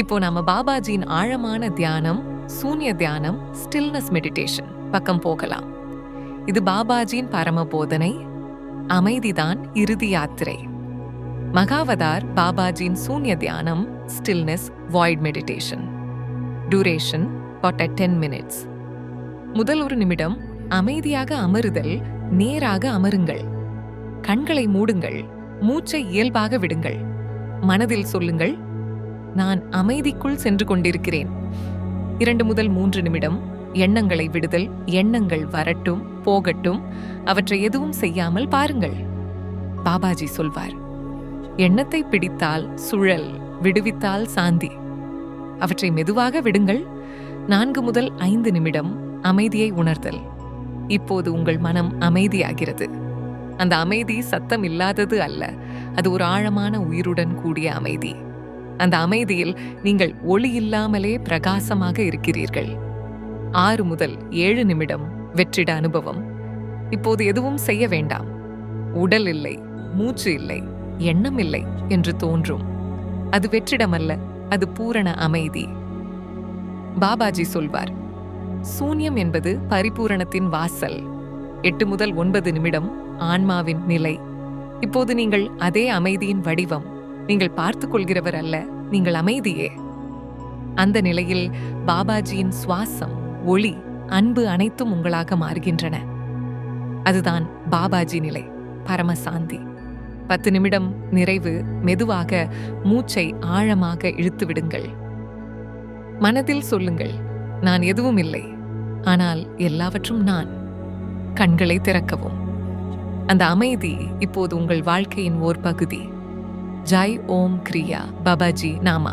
இப்போ நாம பாபாஜியின் ஆழமான தியானம் சூன்ய தியானம் ஸ்டில்னஸ் மெடிடேஷன் பக்கம் போகலாம். இது பாபாஜியின் பரம போதனை அமைதிதான் இறுதி யாத்திரை. மகாவதார் பாபாஜியின் சூன்ய தியானம் stillness void meditation duration a ten minutes முதல் ஒரு நிமிடம் அமைதியாக அமருதல் நேராக அமருங்கள். கண்களை மூடுங்கள் மூச்சை இயல்பாக விடுங்கள். மனதில் சொல்லுங்கள் நான் அமைதிக்குள் சென்று கொண்டிருக்கிறேன். இரண்டு முதல் மூன்று நிமிடம் எண்ணங்களை விடுதல் எண்ணங்கள் வரட்டும் போகட்டும் அவற்றை எதுவும் செய்யாமல் பாருங்கள். பாபாஜி சொல்வார் எண்ணத்தை பிடித்தால் சுழல் விடுவித்தால் சாந்தி. அவற்றை மெதுவாக விடுங்கள். நான்கு முதல் ஐந்து நிமிடம் அமைதியை உணர்தல். இப்போது உங்கள் மனம் அமைதியாகிறது. அந்த அமைதி சத்தம் இல்லாதது அல்ல. அது ஒரு ஆழமான உயிருடன் கூடிய அமைதி. அந்த அமைதியில் நீங்கள் ஒளி இல்லாமலே பிரகாசமாக இருக்கிறீர்கள். ஆறு முதல் ஏழு நிமிடம் வெற்றிட அனுபவம். இப்போது எதுவும் செய்ய வேண்டாம். உடல் இல்லை மூச்சு இல்லை எண்ணம் இல்லை என்று தோன்றும். அது வெற்றிடமல்ல அது பூரண அமைதி. பாபாஜி சொல்வார் சூன்யம் என்பது பரிபூரணத்தின் வாசல். எட்டு முதல் ஒன்பது நிமிடம் ஆன்மாவின் நிலை. இப்போது நீங்கள் அதே அமைதியின் வடிவம் நீங்கள் பார்த்து கொள்கிறவர் அல்ல நீங்கள் அமைதியே. அந்த நிலையில் பாபாஜியின் சுவாசம் ஒளி அன்பு அனைத்தும் உங்களாக மாறுகின்றன. அதுதான் பாபாஜி நிலை பரமசாந்தி. பத்து நிமிடம் நிறைவு மெதுவாக மூச்சை ஆழமாக இழுத்து விடுங்கள். மனதில் சொல்லுங்கள் நான் எதுவும் இல்லை ஆனால் எல்லாவற்றும் நான். கண்களை திறக்கவும். அந்த அமைதி இப்போது உங்கள் வாழ்க்கையின் ஓர் பகுதி. जय ओम क्रिया बाबा जी नामा